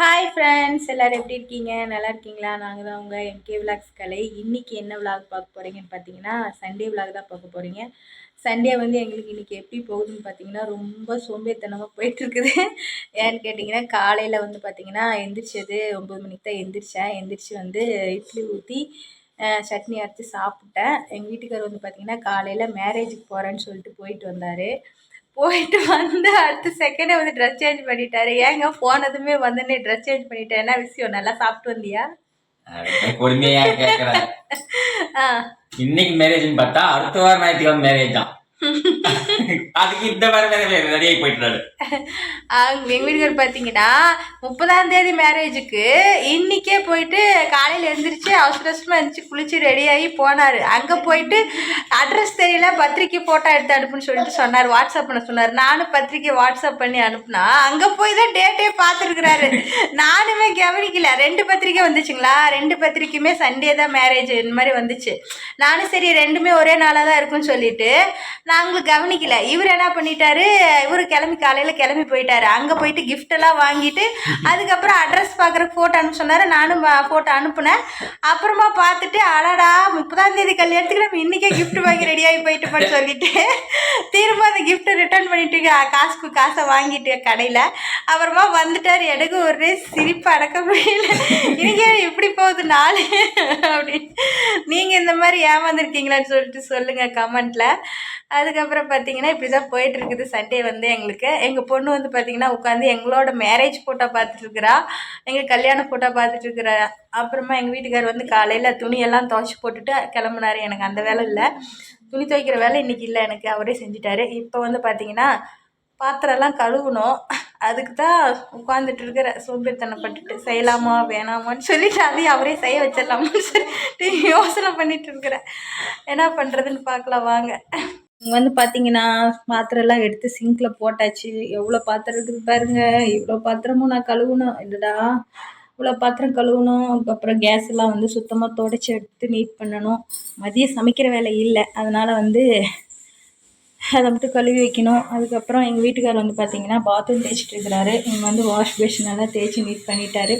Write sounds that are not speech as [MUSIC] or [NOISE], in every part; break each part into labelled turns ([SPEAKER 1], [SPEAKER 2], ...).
[SPEAKER 1] hi friends எல்லோரும் எப்படி இருக்கீங்க நல்லா இருக்கீங்களா நாங்கள் தான் உங்கள் என் கே விலாக்ஸ் கலை இன்றைக்கி என்ன விளாக் பார்க்க போகிறீங்கன்னு பார்த்தீங்கன்னா சண்டே விளாக் தான் பார்க்க போகிறீங்க சண்டே வந்து எங்களுக்கு இன்றைக்கி எப்படி போகுதுன்னு பார்த்தீங்கன்னா ரொம்ப சோம்பேத்தனமாக போயிட்டுருக்குது ஏன்னு கேட்டிங்கன்னா காலையில் வந்து பார்த்தீங்கன்னா எந்திரிச்சது ஒம்பது மணிக்கு தான் எந்திரிச்சேன் எந்திரிச்சு வந்து இட்லி ஊற்றி சட்னி அரைச்சி சாப்பிட்டேன் எங்கள் வீட்டுக்கார் வந்து பார்த்திங்கன்னா காலையில் மேரேஜுக்கு போகிறேன்னு சொல்லிட்டு போயிட்டு வந்தார் போயிட்டு வந்து அடுத்த செகண்டே வந்து ட்ரெஸ் சேஞ்ச் பண்ணிட்டாரு ஏங்க போனதுமே வந்துன்னே ட்ரெஸ் சேஞ்ச் பண்ணிட்டேன் என்ன விஷயம் நல்லா சாப்பிட்டு
[SPEAKER 2] வந்தியா கொடுமையா கேக்குறேன் இன்னைக்கு மேரேஜ்னு பார்த்தா அடுத்த வாரம் ஞாயிற்றுக்கிழமை மேரேஜ் தான் [LAUGHS] அதுக்கு இந்த
[SPEAKER 1] முப்பதாம் தேதி மேரேஜுக்கு இன்னைக்கே போயிட்டு காலையில எழுந்திரிச்சு அவசர அவசரமா எழுந்திரிச்சு குளிச்சு ஆகி போனாரு அங்க போயிட்டு அட்ரஸ் தெரியல பத்திரிக்கை போட்டோ எடுத்து அனுப்புன்னு சொல்லிட்டு சொன்னார் வாட்ஸ்அப் பண்ண சொன்னார் நானும் பத்திரிக்கை வாட்ஸ்அப் பண்ணி அனுப்புனா அங்க போய் தான் டேட்டே பார்த்துருக்குறாரு நானுமே கவனிக்கல ரெண்டு பத்திரிக்கை வந்துச்சுங்களா ரெண்டு பத்திரிக்கையுமே சண்டே தான் மேரேஜ் இந்த மாதிரி வந்துச்சு நானும் சரி ரெண்டுமே ஒரே நாளாக தான் இருக்கும்னு சொல்லிட்டு நான் நாங்களும் கவனிக்கல இவர் என்ன பண்ணிட்டாரு இவர் கிளம்பி காலையில் கிளம்பி போயிட்டாரு அங்கே போயிட்டு கிஃப்ட் எல்லாம் வாங்கிட்டு அதுக்கப்புறம் அட்ரஸ் பார்க்குற ஃபோட்டோ அனுப்ப சொன்னார் நானும் ஃபோட்டோ அனுப்புனேன் அப்புறமா பார்த்துட்டு அடாடா முப்பதாம் தேதி கல்யாணத்துக்கு நம்ம இன்னைக்கே கிஃப்ட் வாங்கி ரெடியாகி போயிட்டு சொல்லிட்டு திரும்ப அந்த கிஃப்ட்டை ரிட்டர்ன் பண்ணிட்டு காசுக்கு காசை வாங்கிட்டு கடையில் அப்புறமா வந்துட்டாரு எனக்கு ஒரு சிரிப்பு அடக்க முடியல இன்னைக்கு போகுது நாள் அப்படி நீங்கள் இந்த மாதிரி ஏமாந்துருக்கீங்களான்னு சொல்லிட்டு சொல்லுங்கள் கமெண்ட்டில் அதுக்கப்புறம் பார்த்தீங்கன்னா இப்படி தான் போயிட்டுருக்குது சண்டே வந்து எங்களுக்கு எங்கள் பொண்ணு வந்து பார்த்தீங்கன்னா உட்காந்து எங்களோட மேரேஜ் ஃபோட்டோ பார்த்துட்ருக்குறா எங்கள் கல்யாண ஃபோட்டோ பார்த்துட்ருக்குறா அப்புறமா எங்கள் வீட்டுக்கார் வந்து காலையில் துணியெல்லாம் துவச்சி போட்டுட்டு கிளம்புனாரு எனக்கு அந்த வேலை இல்லை துணி துவைக்கிற வேலை இன்றைக்கி இல்லை எனக்கு அவரே செஞ்சிட்டாரு இப்போ வந்து பார்த்தீங்கன்னா பாத்திரம்லாம் கழுவணும் அதுக்கு தான் உட்காந்துட்டு இருக்கிற பட்டுட்டு செய்யலாமா வேணாமான்னு சொல்லிட்டு அதையும் அவரே செய்ய வச்சிடலாமான்னு சொல்லிட்டு யோசனை பண்ணிட்டு இருக்கிறேன் என்ன பண்ணுறதுன்னு பார்க்கலாம் வாங்க வந்து பார்த்தீங்கன்னா பாத்திரம்லாம் எடுத்து சிங்கில் போட்டாச்சு எவ்வளோ பாத்திரம் இருக்குது பாருங்க இவ்வளோ பாத்திரமும் நான் கழுவுணும் இதுடா இவ்வளோ பாத்திரம் கழுவணும் அப்புறம் கேஸ் எல்லாம் வந்து சுத்தமாக துடைச்சி எடுத்து நீட் பண்ணணும் மதியம் சமைக்கிற வேலை இல்லை அதனால் வந்து அதை மட்டும் கழுவி வைக்கணும் அதுக்கப்புறம் எங்கள் வீட்டுக்கார் வந்து பார்த்திங்கன்னா பாத்ரூம் தேய்ச்சிட்டு இருக்கிறாரு இங்கே வந்து வாஷ் எல்லாம் தேய்ச்சி நீட் பண்ணிட்டாரு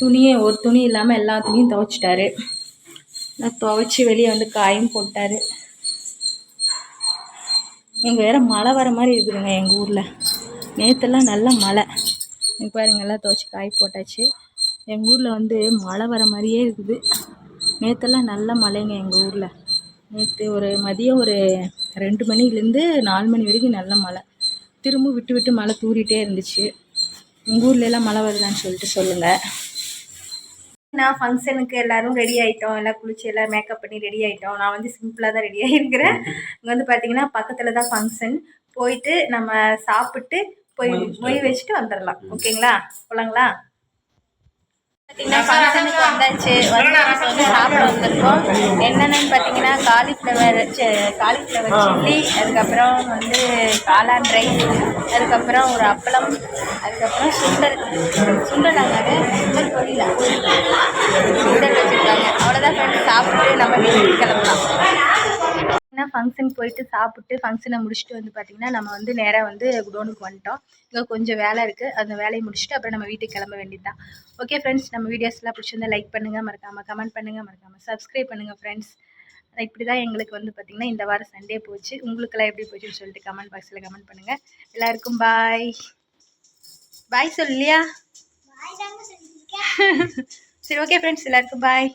[SPEAKER 1] துணியை ஒரு துணி இல்லாமல் எல்லா துணியும் துவைச்சிட்டாரு துவைச்சி வெளியே வந்து காயும் போட்டார் இங்கே வேறு மழை வர மாதிரி இருக்குதுங்க எங்கள் ஊரில் நேற்றுலாம் நல்ல மழை இங்கே பாருங்க எல்லாம் துவைச்சி காய் போட்டாச்சு எங்கள் ஊரில் வந்து மழை வர மாதிரியே இருக்குது நேற்றுலாம் நல்ல மழைங்க எங்கள் ஊரில் நேற்று ஒரு மதியம் ஒரு ரெண்டு மணிலேருந்து நாலு மணி வரைக்கும் நல்ல மழை திரும்ப விட்டு விட்டு மழை தூரிகிட்டே இருந்துச்சு உங்கள் ஊர்லலாம் மழை வருதான்னு சொல்லிட்டு சொல்லுங்கள் நான் ஃபங்க்ஷனுக்கு எல்லாரும் ரெடி ஆகிட்டோம் எல்லாம் குளிச்சு எல்லாம் மேக்கப் பண்ணி ரெடி ஆகிட்டோம் நான் வந்து சிம்பிளாக தான் ரெடி ஆகிருக்கிறேன் இங்கே வந்து பார்த்தீங்கன்னா பக்கத்தில் தான் ஃபங்க்ஷன் போயிட்டு நம்ம சாப்பிட்டு போய் போய் வச்சுட்டு வந்துடலாம் ஓகேங்களா போகலாங்களா பார்த்தீங்கன்னா ஃபங்க்ஷனுக்கு வந்தாச்சு வந்து வந்திருக்கோம் என்னென்னு பார்த்தீங்கன்னா காலிஃப்ளவர் காலிஃப்ளவர் சில்லி அதுக்கப்புறம் வந்து காளான் ரைஸ் அதுக்கப்புறம் ஒரு அப்பளம் அதுக்கப்புறம் சுண்டல் சுண்டலாங்க சுண்டல் பொரியலாம் சுண்டல் வச்சுருக்காங்க அவ்வளோதான் ஃப்ரெண்ட்ஸ் சாப்பிட்டு நம்ம வீட்டுக்கு கிளம்பலாம் ஃபங்க்ஷன் போயிட்டு சாப்பிட்டு ஃபங்க்ஷனை முடிச்சுட்டு வந்து பார்த்திங்கன்னா நம்ம வந்து நேராக வந்து குடோனுக்கு வந்துட்டோம் இங்கே கொஞ்சம் வேலை இருக்குது அந்த வேலையை முடிச்சுட்டு அப்புறம் நம்ம வீட்டுக்கு கிளம்ப வேண்டியது தான் ஓகே ஃப்ரெண்ட்ஸ் நம்ம வீடியோஸ்லாம் பிடிச்சிருந்தா லைக் பண்ணுங்கள் மறக்காமல் கமெண்ட் பண்ணுங்கள் மறக்காமல் சப்ஸ்கிரைப் பண்ணுங்கள் ஃப்ரெண்ட்ஸ் இப்படி தான் எங்களுக்கு வந்து பார்த்திங்கன்னா இந்த வாரம் சண்டே போச்சு உங்களுக்கெல்லாம் எப்படி போச்சுன்னு சொல்லிட்டு கமெண்ட் பாக்ஸில் கமெண்ட் பண்ணுங்கள் எல்லாருக்கும் பாய் பாய் சொல்லியா
[SPEAKER 3] [LAUGHS] சரி
[SPEAKER 1] ஓகே ஃப்ரெண்ட்ஸ் எல்லாருக்கும் பாய்